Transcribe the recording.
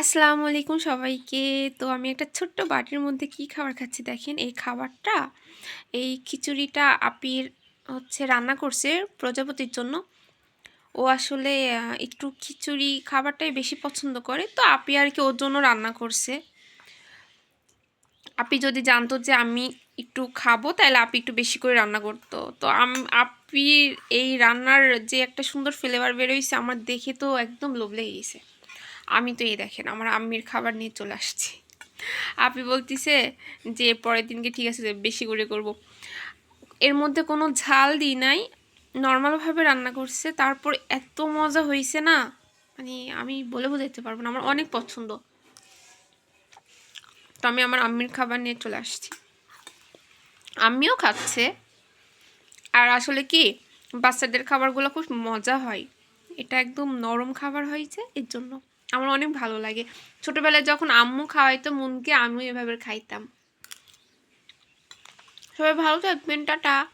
আসসালামু আলাইকুম সবাইকে। তো আমি একটা ছোট্ট বাটির মধ্যে কি খাবার খাচ্ছি দেখেন? এই খাবারটা, এই খিচুড়িটা আপির হচ্ছে রান্না করছে প্রজাপতির জন্য। ও আসলে একটু খিচুড়ি খাবারটাই বেশি পছন্দ করে। তো আপি আর কি ওর জন্য রান্না করছে। আপি যদি জানতো যে আমি একটু খাব, তাহলে আপি একটু বেশি করে রান্না করতো। তো আপির এই রান্নার যে একটা সুন্দর ফ্লেভার বেরোইছে আমার দেখে তো একদম লোভ লেগে গেছে। আমি তো এই দেখেন, আমার আম্মির খাবার নিয়ে চলে আসছি। আপনি বলতিছে যে, পরের দিনকে ঠিক আছে, বেশি করে করব। এর মধ্যে কোনো ঝাল দিই নাই, নর্মালভাবে রান্না করছে, তারপর এত মজা হয়েছে না মানে আমি বলে বোঝাতে পারব না, আমার অনেক পছন্দ। তো আমি আমার আম্মির খাবার নিয়ে চলে আসছি। আম্মিও খাচ্ছে, আর আসলে কি, বাচ্চাদের খাবারগুলো খুব মজা হয়। এটা একদম নরম খাবার হয়েছে, এর জন্য। আমার অনেক ভালো লাগে। ছোটবেলায় যখন আম্মু খাওয়াইতো, মনকে আমিও এভাবে খাইতাম। সবাই ভালো থাকবেন, টাটা।